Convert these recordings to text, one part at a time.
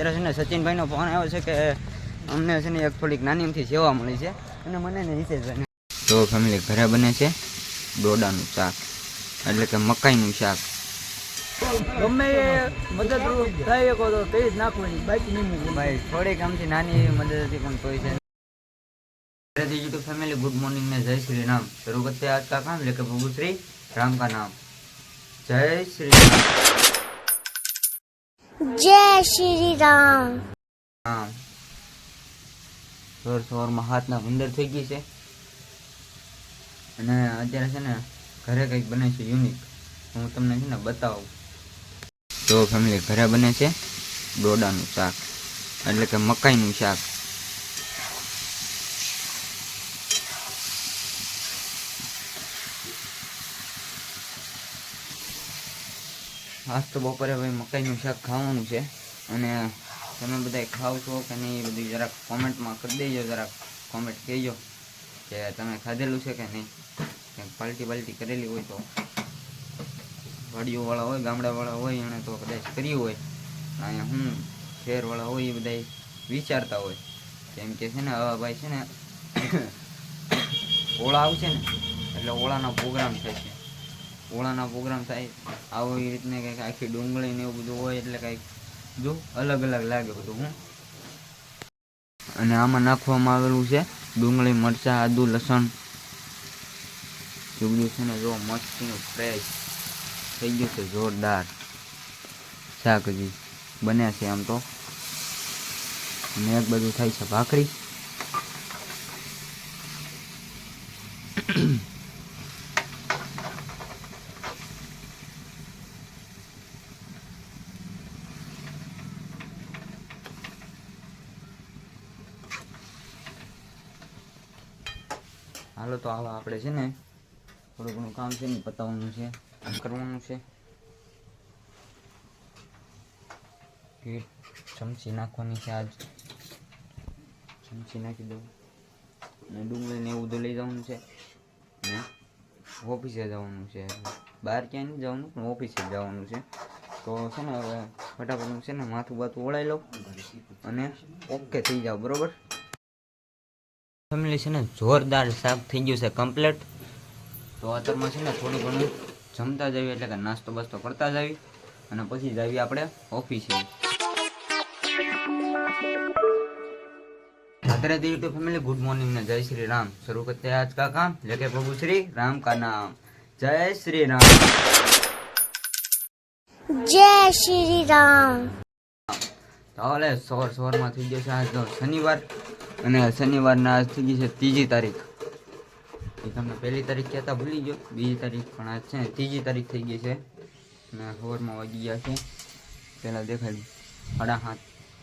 ત્યારે છે ને સચિનભાઈનો ફોન આવ્યો છે કે અમને છે ને એક થોડીક નાની સેવા મળી છે અને મને ને તો ફેમિલી ઘરે બને છે ડોડાનું શાક એટલે કે મકાઈનું શાક. ગમે એ મદદ થાય શકો તો તે જ નાખવાની બાકી નહીં મૂકવું ભાઈ થોડીક આમથી નાની એવી મદદ હતી પણ કોઈ છે ઘરેથી યુટ્યુબ ફેમિલી ગુડ મોર્નિંગ ને જય શ્રી રામ. શરૂ કરતે આજ કા કામ એટલે કે ભગુશ્રી રામ કા નામ. જય શ્રી રામ. જય શ્રી રામ. રામ. સવાર સવારમાં હાથના ઉંદર થઈ ગઈ છે. અને અત્યારે છે ને ઘરે કંઈક બને છે યુનિક હું તમને છે ને બતાવું. તો ફેમિલી ઘરે બને છે ડોડાનું શાક. એટલે કે મકાઈનું શાક. આજ તો બપોરે ભાઈ મકાઈનું શાક ખાવાનું છે. અને તમે બધા ખાવ છો કે નહીં એ બધું જરાક કોમેન્ટમાં કરી દેજો, જરાક કોમેન્ટ કહેજો કે તમે ખાધેલું છે કે નહીં. કંઈક પાલટી પાલટી કરેલી હોય તો વાડીઓવાળા હોય, ગામડાવાળા હોય, એણે તો કદાચ કરી હોય. અહીંયા હું, શહેરવાળા હોય એ બધા વિચારતા હોય. કેમ કે છે ને હવા ભાઈ છે ને, ઓળા આવશે ને, એટલે ઓળાનો પ્રોગ્રામ થાય છે. ઓળાના પ્રોગ્રામ થાય, આવી રીતને કંઈક આખી ડુંગળી ને એવું બધું હોય એટલે કંઈક જો અલગ અલગ લાગે બધું, હું. અને આમાં નાખવામાં આવેલું છે ડુંગળી, મરચાં, આદુ, લસણ. એ બધું છે ને જો મસ્તીનું ફ્રેશ થઈ ગયું છે, જોરદાર શાકજી બન્યા છે આમ તો. અને એક બધું થાય છે ભાખરી. હાલો તો હાલો, આપણે છે ને થોડું ઘણું કામ છે ને પતાવવાનું છે, કરવાનું છે. ચમચી નાખવાની છે આજ. ચમચી નાખી દઉં. અને ડુંગળી ને એવું બધું લઈ જવાનું છે. ને ઓફિસે જવાનું છે. બહાર ક્યાંય નહીં જવાનું, પણ ઓફિસે જવાનું છે. તો છે ને હવે ફટાફટનું છે ને માથું બાથું ઓળાઈ લઉં અને ઓકે થઈ જાવ, બરોબર? ફેમિલી છે ને જોરદાર શાક થઈ ગયું છે કમ્પ્લેટ તો અત્યારમાં છે ને થોડું ઘણું જમતા જઈએ એટલે કે નાસ્તો બાસ્તો કરતા જઈએ અને પછી જઈએ આપણે ઓફિસે. અત્યારે ફેમિલી ગુડ મોર્નિંગ ને જય શ્રી રામ. શરૂ કરતે આજ કા કામ? એટલે કે પ્રભુ શ્રી રામ કા નામ. જય શ્રી રામ. જય શ્રી રામ. તો હવે સોર સોરમાં થઈ ગયો છે આજ શનિવાર. અને શનિવારના આજ થઈ ગઈ છે ત્રીજી તારીખ. એ તમને પહેલી તારીખ કહેતા ભૂલી ગયો. બીજી તારીખ પણ આજ છે ત્રીજી તારીખ થઈ ગઈ છે. અને સવારમાં વાગી ગયા છે. પહેલાં દેખાડી. સાડા હાથ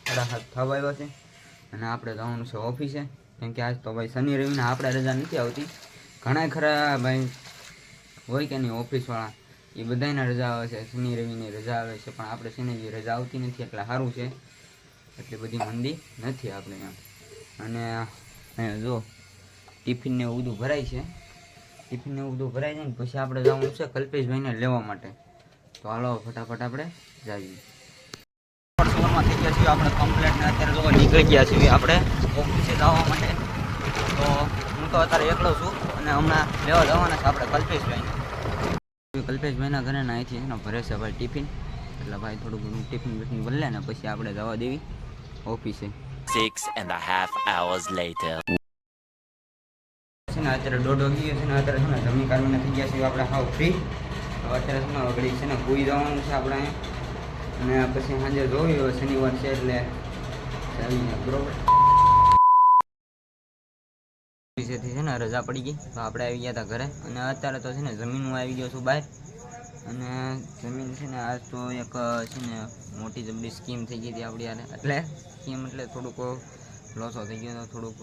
સાડા હાથ થવા આવ્યા છે. અને આપણે જવાનું છે ઓફિસે. કેમ કે આજ તો ભાઈ શનિ રવિને આપણે રજા નથી આવતી. ઘણા ખરા ભાઈ હોય કે નહીં ઓફિસવાળા, એ બધાયના રજા આવે છે. શનિ રવિની રજા આવે છે. પણ આપણે શનિ રજા આવતી નથી એટલે સારું છે. એટલી બધી મંદી નથી આપણે એમ. અને જો, ટિફિન ને એવું બધું ભરાય છે. ટિફિન ને એવું બધું ભરાય જાય ને, પછી આપણે જવાનું છે કલ્પેશભાઈને લેવા માટે. તો હાલો, ફટાફટ આપણે જઈએ. છીએ આપણે કમ્પ્લેટ ને અત્યારે જો નીકળી ગયા છીએ આપણે ઓફિસે જવા માટે. તો હું તો અત્યારે એકલો છું અને હમણાં લેવા જવાના છે આપણે કલ્પેશભાઈને. કલ્પેશભાઈના ઘરે ના અહીંથી છે ને ભરે છે ભાઈ ટિફિન. એટલે ભાઈ થોડું ઘણું ટિફિન બિફિન બદલે ને પછી આપણે જવા દેવી ઓફિસે. Six and a half hours later. છે ને, અત્યારે દોઢ વાગી ગયો છે ને, અત્યારે છે ને, જમી કાઢવાના થઈ ગયા છે આપણે હાવ ફ્રી હવે અત્યારે છે ને વગડી છે ને, ભૂઈ જવાનું છે આપણે. અને પછી સાંજે જોયું શનિવાર છે એટલે બરોબર. ઓફિસેથી છે ને, રજા પડી ગઈ, તો આપણે આવી ગયા હતા ઘરે. અને અત્યારે તો છે ને, જમીનમાં આવી ગયો છું બહાર. અને જમીન છે ને, આજ તો એક છે ને, મોટી જબરી સ્કીમ થઈ ગઈ હતી આપણી યારે એટલે સ્કીમ એટલે થોડુંક લોસો થઈ ગયો હતો થોડુંક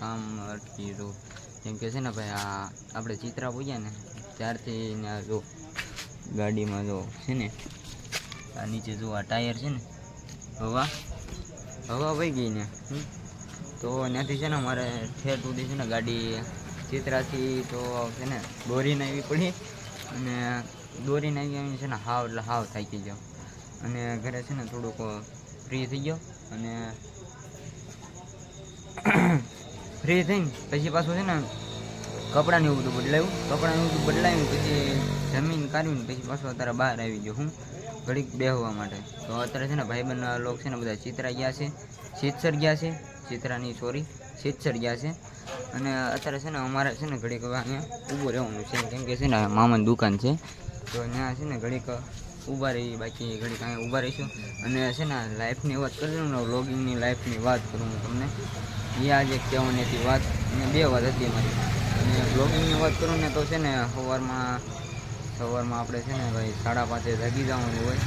કામ અટકી ગયું. જેમ કે છે ને ભાઈ, આ આપણે ચિત્રા પૂજ્યા ને, ત્યારથી જો ગાડીમાં જો છે ને, આ નીચે જો આ ટાયર છે ને, હવા હવા વહી ગઈ ને તો ત્યાંથી છે ને મારે ઠેર સુધી છે ને ગાડી ચિત્રાથી તો છે ને દોરીને આવી પડી અને દોરીને આવી છે ને હાવ એટલે હાવ થાકી ગયો. અને ઘરે છે ને થોડુંક ફ્રી થઈ ગયો. અને ફ્રી થઈને પછી પાછું છે ને કપડાને એવું બધું બદલાયું. કપડાને એવું બધું બદલાયું, પછી જમીન કાઢ્યું પછી પાછું અત્યારે બહાર આવી ગયો હું, ઘડીક બેહવા માટે. તો અત્યારે છે ને ભાઈબંધ લોક છે ને બધા ચિત્રા ગયા છે. સિત્સર ગયા છે. ચિત્રાની સોરી સિત્સર ગયા છે. અને અત્યારે છે ને અમારે છે ને ઘડીક અહીંયા ઊભું રહેવાનું છે, કેમ કે છે ને મામાની દુકાન છે. તો ત્યાં છે ને ઘડીક ઊભા રહી બાકી ઘડી કાંઈ ઊભા રહીશું. અને છે ને લાઈફની વાત કરું ને વ્લોગિંગની લાઈફની વાત કરું હું તમને. એ આજે કહેવાની હતી વાત, અને બે વાત હતી મારી અને બ્લોગિંગની વાત કરું ને, તો છે ને, સવારમાં સવારમાં આપણે છે ને, ભાઈ સાડા પાંચે જાગી જવાનું હોય.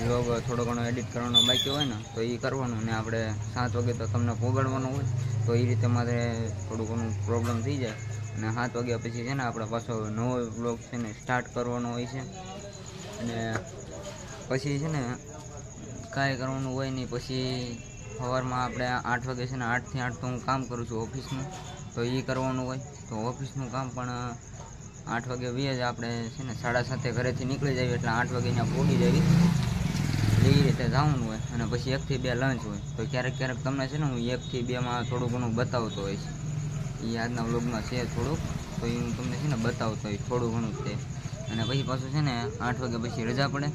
બ્લોગ થોડો ઘણો એડિટ કરવાનો બાકી હોય ને, તો એ કરવાનું. ને આપણે સાત વાગે તો તમને પોગાડવાનું હોય, તો એ રીતે મારે થોડું ઘણું પ્રોબ્લેમ થઈ જાય. અને સાત વાગ્યા પછી છે ને, આપણે પાછો નવો બ્લોગ છે ને સ્ટાર્ટ કરવાનો હોય છે. અને પછી છે ને કાંઈ કરવાનું હોય નહીં. પછી સવારમાં આપણે આઠ વાગે છે ને આઠથી આઠ તો હું કામ કરું છું ઓફિસનું. તો એ કરવાનું હોય. તો ઓફિસનું કામ પણ આઠ વાગે વીએ જ આપણે છે ને સાડા સાતે ઘરેથી નીકળી જઈએ એટલે આઠ વાગે ત્યાં પહોંચી જઈએ. એ રીતે જવાનું હોય અને પછી એકથી બે લંચ હોય. તો ક્યારેક ક્યારેક તમને છે ને હું એકથી બેમાં થોડું ઘણું બતાવતો હોઈશ. એ આજના વ્લોગમાં છે થોડુંક. તો એ હું તમને છે ને બતાવતો હોઈશ થોડું ઘણું તે. અને પછી પાછું છે ને આઠ વાગે પછી રજા પડે.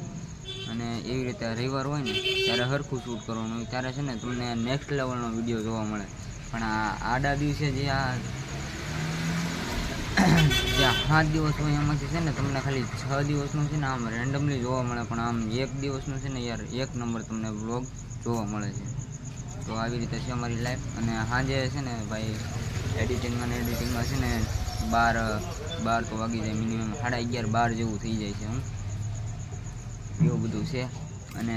અને એવી રીતે રવિવાર હોય ને, ત્યારે હરખું શૂટ કરવાનું હોય. ત્યારે છે ને તમને નેક્સ્ટ લેવલનો વીડિયો જોવા મળે. પણ આ આડા દિવસે જે આ જે સાત દિવસ હોય એમાંથી છે ને તમને ખાલી છ દિવસનું છે ને આમ રેન્ડમલી જોવા મળે. પણ આમ એક દિવસનું છે ને યાર એક નંબર તમને બ્લોગ જોવા મળે છે. તો આવી રીતે છે અમારી લાઈફ અને સાંજે છે ને ભાઈ એડિટિંગમાં ને એડિટિંગમાં છે ને બાર બાર તો વાગી જાય મિનિમમ સાડા અગિયાર, બાર જેવું થઈ જાય છે એવું બધું છે. અને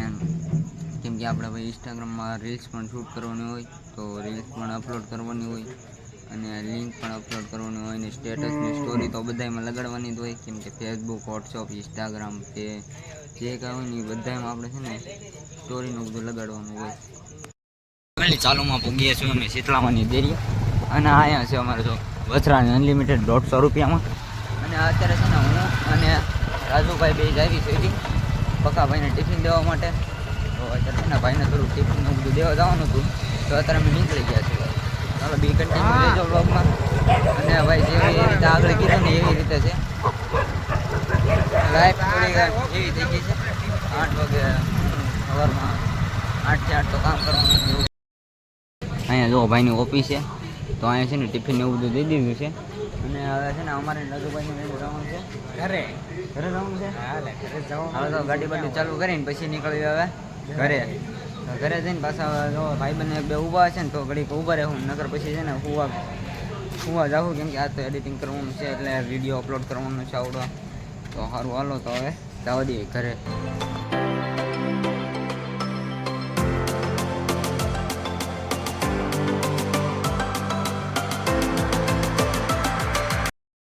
કેમ કે આપણે ભાઈ ઇન્સ્ટાગ્રામમાં રીલ્સ પણ શૂટ કરવાની હોય, તો રીલ્સ પણ અપલોડ કરવાની હોય અને લિંક પણ અપલોડ કરવાની હોય ને સ્ટેટસની સ્ટોરી તો બધામાં લગાડવાની જ હોય. કેમ કે ફેસબુક વોટ્સઅપ ઇન્સ્ટાગ્રામ કે જે કાંઈ હોય ને એ બધામાં આપણે છે ને સ્ટોરીનું બધું લગાડવાનું હોય. ચાલુમાં પૂગીએ છીએ અમે શીતળામાની દેરી. અને અહીંયા છે અમારે જો વથરાની અનલિમિટેડ દોઢસો રૂપિયામાં. અને અત્યારે છે ને હું અને રાજુભાઈ બે જાવી છે પકાભાઈને ટિફિન દેવા માટે. તો અત્યારે છે ને ભાઈને થોડું ટિફિનનું બધું દેવા જવાનું હતું. તો અત્યારે અમે નીકળી ગયા છીએ. ચાલો બી કન્ટિન્યુ જાઓ બ્લોગમાં અને ભાઈ જેવી રીતે આગળ કીધું ને એવી રીતે છે. લાઈફ થોડી એવી થઈ ગઈ છે. આઠ વાગે સવારમાં આઠથી આઠ તો કામ કરવાનું અહીંયા જો ભાઈની ઓફિસ છે. તો અહીંયા છે ને ટિફિન એવું બધું દઈ દીધું છે. અને હવે છે ને અમારે નજુભાઈને લઈને જવાનું છે. ઘરે? ઘરે જવાનું છે? હવે તો ગાડી બાડી ચાલુ કરીને પછી નીકળવી હવે. ઘરે. ઘરે. જઈને પાછા જો ભાઈ બંને એક બે ઊભા છે ને તો ઘડીક ઊભા રહેવું નગર પછી છે ને હુવા હુવા જાવું કેમ કે આ તો એડિટિંગ કરવાનું છે એટલે વીડિયો અપલોડ કરવાનું છે આવડો તો સારું હાલો તો હવે જવા દઈએ ઘરે.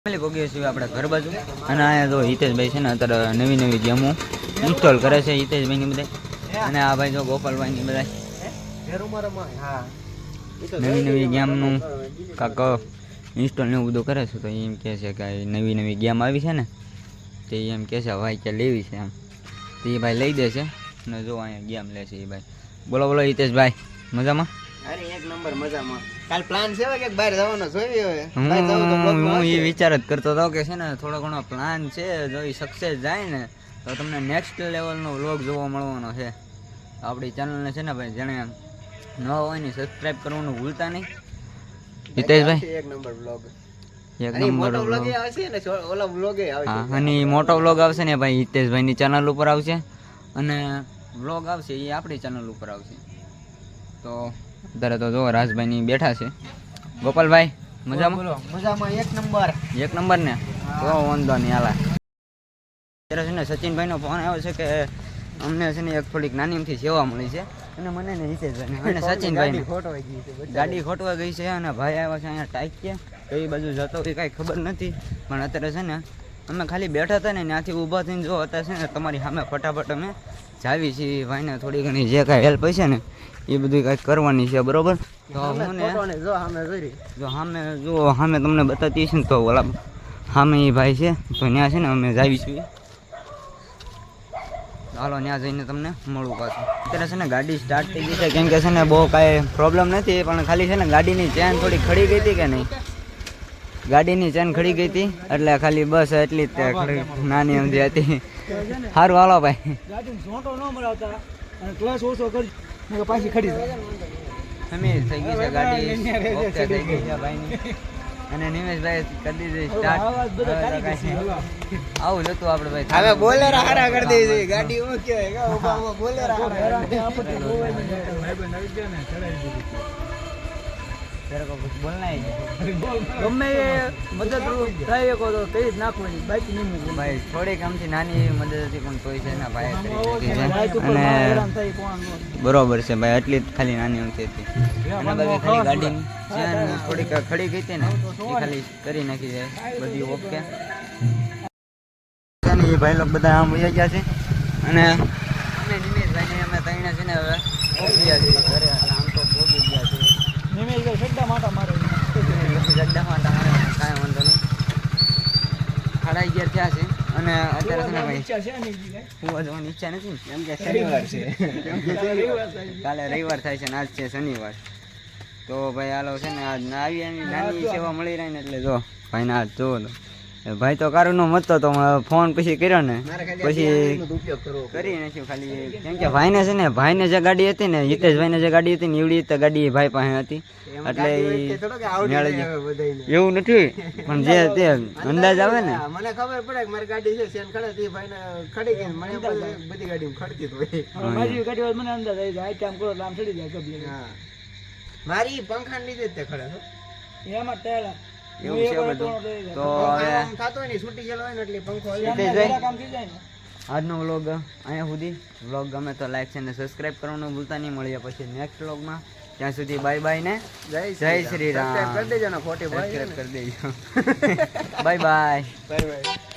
ભોગીએ છીએ આપણે ઘર બાજુ. અને અહીંયા જો હિતેશભાઈ છે ને અત્યારે નવી નવી ગેમો ઇન્સ્ટોલ કરે છે હિતેશભાઈની બધા અને આ ભાઈ જો ગોપાલભાઈની બધા નવી નવી ગેમનું કાંક ઇન્સ્ટોલ ને બધું કરે છે, તો એમ કહે છે કે નવી નવી ગેમ આવી છે ને, તે એમ કહે છે ભાઈ કે લેવી છે? એમ. તો એ ભાઈ લઈ દે છે. અને જો અહીંયા ગેમ લે છે એ ભાઈ. બોલો બોલો હિતેશભાઈ, મજામાં? અરે એક નંબર મજામાં. કાલ પ્લાન છે કે બહાર જવાનો જોઈએ હવે? હું બહાર જવું તો હું એ વિચાર જ કરતો હતો કે છે ને થોડો ઘણો પ્લાન છે જો એ સક્સેસ જાય ને તો તમને નેક્સ્ટ લેવલનો વ્લોગ જોવા મળવાનો છે. આપણી ચેનલને છે ને ભાઈ જેણે ન હોય ને સબસ્ક્રાઈબ કરવાનું ભૂલતા નહીં. હિતેશભાઈ? એક નંબર વ્લોગ અને મોટો વ્લોગ આવશે ને ભાઈ હિતેશભાઈની ચેનલ ઉપર આવશે. અને વ્લોગ આવશે એ આપણી ચેનલ ઉપર આવશે. તો અત્યારે તો જો રાજભાઈની બેઠા છે. ગોપાલભાઈ મજામાં? મજામાં. એક નંબર. એક નંબર ને? તો વાંધો નહીં હાલા. અત્યારે છે ને સચિનભાઈનો ફોન આવ્યો છે કે અમને છે ને એક થોડીક નાની અમથી સેવા મળી છે. અને મને ને અને ગાડી ખોટવાઈ ગઈ છે ગાડી ખોટવા ગઈ છે અને ભાઈ આવ્યા છે અહીંયા ટાઈક કે. કઈ બાજુ જતો એ કાંઈ ખબર નથી. પણ અત્યારે છે ને અમે ખાલી બેઠા હતા ને ત્યાંથી ઊભા થઈને જો હતા છે ને તમારી સામે ફટાફટ અમે જાવી છીએ. ભાઈને થોડી ઘણી જે કાંઈ હેલ્પ હશે ને એ બધું કાંઈક કરવાની છે બરોબર? તો હું ને જો સામે જો સામે જો સામે તમને બતાવતી છે ને તો ઓલા સામે એ ભાઈ છે તો ત્યાં છે ને અમે જાવી છીએ. હાલો ત્યાં જઈને તમને મળું પાછું. અત્યારે છે ને ગાડી સ્ટાર્ટ થઈ ગઈ છે કેમ કે છે ને બહુ કાંઈ પ્રોબ્લેમ નથી પણ ખાલી છે ને ગાડીની ચેન થોડી ખડી ગઈ હતી કે નહીં? ગાડીની ચેન ખડી ગઈ હતી, એટલે ખાલી બસ એટલી જ નાની અમથી હતી. સારું હાલો ભાઈ. પાછી ખડી થઈ ગઈ છે ગાડી. થઈ ગઈ છે ભાઈની. અને નિમેશભાઈ કરી દીધી સ્ટાર્ટ. આવું જતું આપણે ભાઈ. હવે બોલેરો હારા કરી દીધી છે ગાડી ઓકે બોલેરો હારા તેરે કો કુછ? ગમે મદદ થાય શકો તો કઈ જ નાખવાની બાઈક નહીં મૂકવું. ભાઈ થોડીક આમથી નાની એવી મદદ હતી પણ તોય છે ને ભાઈ છે. અને. બરોબર છે ભાઈ એટલી જ ખાલી નાની અમથી હતી. બાકી ખાલી ગાડીની થોડીક ખડી ગઈ હતી ને એ ખાલી કરી નાખી જાય બધી ઓકે. એ ભાઈ લોકો બધા આમ વયા ગયા છે. અને અમે નિમેશભાઈને અમે તઈને છે ને હવે ગયા છીએ ઘરે એટલે આમ તો પહોંચી ગયા છીએ નિમેશભાઈ સડ્ડા માટા મારે. જગ્યામાં તમારે કાંઈ વાંધો નહીં સાડા અગિયાર થયા છે. અને અત્યારે છે ને ભાઈ. હું જવાની ઈચ્છા નથી ને? એમ કે શનિવાર છે. કાલે રવિવાર થાય છે. ને આજ છે શનિવાર. તો ભાઈ હાલો છે ને આજ ના આવી એની નાની સેવા મળી રહી ને એટલે જો ભાઈ ના આજ જોવો તો ભાઈ તો કારું નો મત તો ફોન પછી કર્યો ને. પછી કરી નાખ્યું ખાલી. કેમ કે ભાઈને છે ને ભાઈને જે ગાડી હતી ને હિતેશભાઈને જે ગાડી હતી ને એવડી તો ગાડી ભાઈ પાસે હતી. એટલે. એવું નથી પણ જે તે અંદાજ આવે ને. મને ખબર પડે કે મારી ગાડી છે સેન ખડે તે ભાઈને ખડી ગઈ મને બધી ગાડી ખડતી તો મારી ગાડી મને અંદાજ આવી જાય. આ કરો તો આમ ચડી જાય મારી પંખાને લીધે તે ખડે એમાં ટેલા એવું છે બધું? તો હવે થતો ને છૂટી ગયેલો હોય ને એટલે પંખો જાય. હિતેશભાઈ કામ થઈ જાય ને. આજનો વ્લોગ અહીંયા સુધી. વ્લોગ ગમે તો લાઈક છે ને સબસ્ક્રાઇબ કરવાનું ભૂલતા નહીં. મળીએ પછી નેક્સ્ટ વ્લોગમાં. ત્યાં સુધી બાય બાય ને. જય જય શ્રી રામ. કરી દેજો ને ખોટી ભાઈ કરી દેજો. Bye bye bye bye